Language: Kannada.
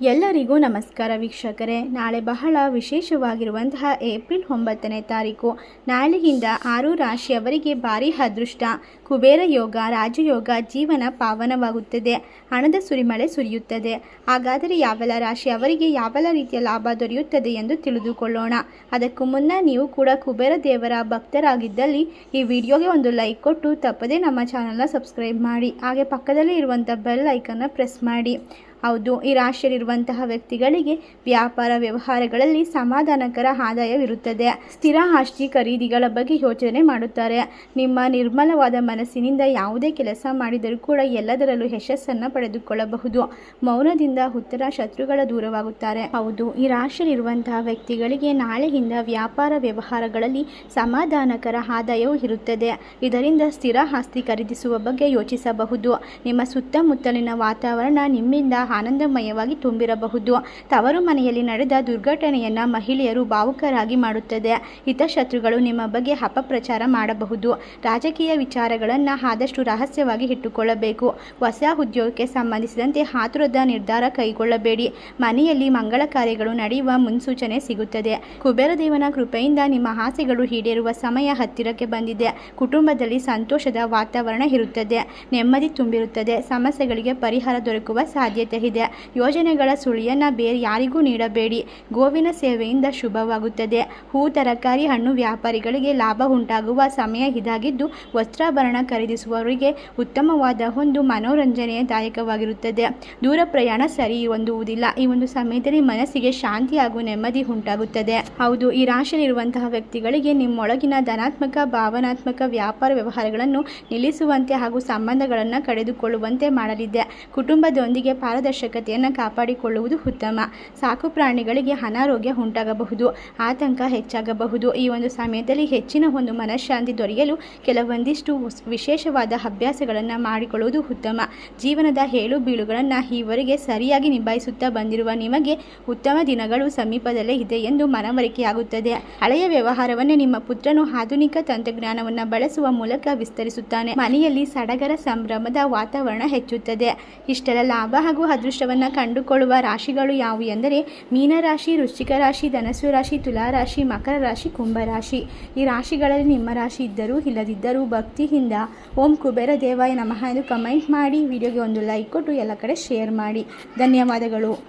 ಎಲ್ಲರಿಗೂ ನಮಸ್ಕಾರ ವೀಕ್ಷಕರೇ. ನಾಳೆ ಬಹಳ ವಿಶೇಷವಾಗಿರುವಂತಹ ಏಪ್ರಿಲ್ ಒಂಬತ್ತನೇ ತಾರೀಕು. ನಾಳೆಯಿಂದ ಆರು ರಾಶಿಯವರಿಗೆ ಭಾರಿ ಅದೃಷ್ಟ. ಕುಬೇರ ಯೋಗ, ರಾಜಯೋಗ ಜೀವನ ಪಾವನವಾಗುತ್ತದೆ. ಹಣದ ಸುರಿಮಳೆ ಸುರಿಯುತ್ತದೆ. ಹಾಗಾದರೆ ಯಾವೆಲ್ಲ ರಾಶಿ ಅವರಿಗೆ ಯಾವೆಲ್ಲ ರೀತಿಯ ಲಾಭ ದೊರೆಯುತ್ತದೆ ಎಂದು ತಿಳಿದುಕೊಳ್ಳೋಣ. ಅದಕ್ಕೂ ಮುನ್ನ ನೀವು ಕೂಡ ಕುಬೇರ ದೇವರ ಭಕ್ತರಾಗಿದ್ದಲ್ಲಿ ಈ ವಿಡಿಯೋಗೆ ಒಂದು ಲೈಕ್ ಕೊಟ್ಟು ತಪ್ಪದೇ ನಮ್ಮ ಚಾನಲ್ನ ಸಬ್ಸ್ಕ್ರೈಬ್ ಮಾಡಿ. ಹಾಗೆ ಪಕ್ಕದಲ್ಲೇ ಇರುವಂಥ ಬೆಲ್ ಐಕನ್ನ ಪ್ರೆಸ್ ಮಾಡಿ. ಹೌದು, ಈ ರಾಶಿಯಲ್ಲಿರುವಂತಹ ವ್ಯಕ್ತಿಗಳಿಗೆ ವ್ಯಾಪಾರ ವ್ಯವಹಾರಗಳಲ್ಲಿ ಸಮಾಧಾನಕರ ಆದಾಯವಿರುತ್ತದೆ. ಸ್ಥಿರ ಆಸ್ತಿ ಖರೀದಿಗಳ ಬಗ್ಗೆ ಯೋಚನೆ ಮಾಡುತ್ತಾರೆ. ನಿಮ್ಮ ನಿರ್ಮಲವಾದ ಮನಸ್ಸಿನಿಂದ ಯಾವುದೇ ಕೆಲಸ ಮಾಡಿದರೂ ಕೂಡ ಎಲ್ಲದರಲ್ಲೂ ಯಶಸ್ಸನ್ನು ಪಡೆದುಕೊಳ್ಳಬಹುದು. ಮೌನದಿಂದ ಉತ್ತರ ಶತ್ರುಗಳ ದೂರವಾಗುತ್ತಾರೆ. ಹೌದು, ಈ ರಾಶಿಯಲ್ಲಿರುವಂತಹ ವ್ಯಕ್ತಿಗಳಿಗೆ ನಾಳೆಯಿಂದ ವ್ಯಾಪಾರ ವ್ಯವಹಾರಗಳಲ್ಲಿ ಸಮಾಧಾನಕರ ಆದಾಯವು ಇರುತ್ತದೆ. ಇದರಿಂದ ಸ್ಥಿರ ಆಸ್ತಿ ಖರೀದಿಸುವ ಬಗ್ಗೆ ಯೋಚಿಸಬಹುದು. ನಿಮ್ಮ ಸುತ್ತಮುತ್ತಲಿನ ವಾತಾವರಣ ನಿಮ್ಮಿಂದ ಆನಂದಮಯವಾಗಿ ತುಂಬಿರಬಹುದು. ತವರು ಮನೆಯಲ್ಲಿ ನಡೆದ ದುರ್ಘಟನೆಯನ್ನ ಮಹಿಳೆಯರು ಭಾವುಕರಾಗಿ ಮಾಡುತ್ತದೆ. ಹಿತಶತ್ರುಗಳು ನಿಮ್ಮ ಬಗ್ಗೆ ಅಪಪ್ರಚಾರ ಮಾಡಬಹುದು. ರಾಜಕೀಯ ವಿಚಾರಗಳನ್ನು ಆದಷ್ಟು ರಹಸ್ಯವಾಗಿ ಇಟ್ಟುಕೊಳ್ಳಬೇಕು. ಹೊಸ ಉದ್ಯೋಗಕ್ಕೆ ಸಂಬಂಧಿಸಿದಂತೆ ಹಾತುರದ ನಿರ್ಧಾರ ಕೈಗೊಳ್ಳಬೇಡಿ. ಮನೆಯಲ್ಲಿ ಮಂಗಳ ಕಾರ್ಯಗಳು ನಡೆಯುವ ಮುನ್ಸೂಚನೆ ಸಿಗುತ್ತದೆ. ಕುಬೇರ ದೇವನ ಕೃಪೆಯಿಂದ ನಿಮ್ಮ ಆಸೆಗಳು ಈಡೇರುವ ಸಮಯ ಹತ್ತಿರಕ್ಕೆ ಬಂದಿದೆ. ಕುಟುಂಬದಲ್ಲಿ ಸಂತೋಷದ ವಾತಾವರಣ ಇರುತ್ತದೆ. ನೆಮ್ಮದಿ ತುಂಬಿರುತ್ತದೆ. ಸಮಸ್ಯೆಗಳಿಗೆ ಪರಿಹಾರ ದೊರಕುವ ಸಾಧ್ಯತೆ ಇದೆ ಯೋಜನೆಗಳ ಸುಳಿಯನ್ನು ಬೇರೆ ಯಾರಿಗೂ ನೀಡಬೇಡಿ. ಗೋವಿನ ಸೇವೆಯಿಂದ ಶುಭವಾಗುತ್ತದೆ. ಹೂ, ತರಕಾರಿ, ಹಣ್ಣು ವ್ಯಾಪಾರಿಗಳಿಗೆ ಲಾಭ ಉಂಟಾಗುವ ಸಮಯ ಇದಾಗಿದ್ದು, ವಸ್ತ್ರಾಭರಣ ಖರೀದಿಸುವವರಿಗೆ ಉತ್ತಮವಾದ ಒಂದು ಮನೋರಂಜನೆಯದಾಯಕವಾಗಿರುತ್ತದೆ ದೂರ ಪ್ರಯಾಣ ಸರಿ ಹೊಂದುವುದಿಲ್ಲ. ಈ ಒಂದು ಸಮಯದಲ್ಲಿ ಮನಸ್ಸಿಗೆ ಶಾಂತಿ ಹಾಗೂ ನೆಮ್ಮದಿ ಉಂಟಾಗುತ್ತದೆ. ಹೌದು, ಈ ರಾಶಿಯಲ್ಲಿರುವಂತಹ ವ್ಯಕ್ತಿಗಳಿಗೆ ನಿಮ್ಮೊಳಗಿನ ಧನಾತ್ಮಕ, ಭಾವನಾತ್ಮಕ ವ್ಯಾಪಾರ ವ್ಯವಹಾರಗಳನ್ನು ನಿಲ್ಲಿಸುವಂತೆ ಹಾಗೂ ಸಂಬಂಧಗಳನ್ನು ಕಳೆದುಕೊಳ್ಳುವಂತೆ ಮಾಡಲಿದೆ. ಕುಟುಂಬದೊಂದಿಗೆ ಪಾರದರ್ಶಕತೆಯನ್ನು ಕಾಪಾಡಿಕೊಳ್ಳುವುದು ಉತ್ತಮ. ಸಾಕು ಪ್ರಾಣಿಗಳಿಗೆ ಅನಾರೋಗ್ಯ ಉಂಟಾಗಬಹುದು, ಆತಂಕ ಹೆಚ್ಚಾಗಬಹುದು. ಈ ಒಂದು ಸಮಯದಲ್ಲಿ ಹೆಚ್ಚಿನ ಒಂದು ಮನಃಶಾಂತಿ ದೊರೆಯಲು ಕೆಲವೊಂದಿಷ್ಟು ವಿಶೇಷವಾದ ಅಭ್ಯಾಸಗಳನ್ನು ಮಾಡಿಕೊಳ್ಳುವುದು ಉತ್ತಮ. ಜೀವನದ ಹೇಳು ಬೀಳುಗಳನ್ನು ಈವರೆಗೆ ಸರಿಯಾಗಿ ನಿಭಾಯಿಸುತ್ತಾ ಬಂದಿರುವ ನಿಮಗೆ ಉತ್ತಮ ದಿನಗಳು ಸಮೀಪದಲ್ಲೇ ಇದೆ ಎಂದು ಮನವರಿಕೆಯಾಗುತ್ತದೆ. ಹಳೆಯ ವ್ಯವಹಾರವನ್ನೇ ನಿಮ್ಮ ಪುತ್ರನು ಆಧುನಿಕ ತಂತ್ರಜ್ಞಾನವನ್ನು ಬಳಸುವ ಮೂಲಕ ವಿಸ್ತರಿಸುತ್ತಾನೆ. ಮನೆಯಲ್ಲಿ ಸಡಗರ ಸಂಭ್ರಮದ ವಾತಾವರಣ ಹೆಚ್ಚುತ್ತದೆ. ಇಷ್ಟೆಲ್ಲ ಲಾಭ ಹಾಗೂ ಅದೃಷ್ಟವನ್ನು ಕಂಡುಕೊಳ್ಳುವ ರಾಶಿಗಳು ಯಾವುವು ಎಂದರೆ ಮೀನರಾಶಿ, ವೃಶ್ಚಿಕ ರಾಶಿ ಧನಸು ರಾಶಿ, ತುಲಾ ರಾಶಿ, ಮಕರ ರಾಶಿ, ಕುಂಭ ರಾಶಿ. ಈ ರಾಶಿಗಳಲ್ಲಿ ನಿಮ್ಮ ರಾಶಿ ಇದ್ದರೂ ಇಲ್ಲದಿದ್ದರೂ ಭಕ್ತಿಯಿಂದ ಓಂ ಕುಬೇರ ದೇವಾಯ ನಮಃ ಎಂದು ಕಮೆಂಟ್ ಮಾಡಿ, ವಿಡಿಯೋಗೆ ಒಂದು ಲೈಕ್ ಕೊಟ್ಟು ಎಲ್ಲ ಕಡೆ ಶೇರ್ ಮಾಡಿ. ಧನ್ಯವಾದಗಳು.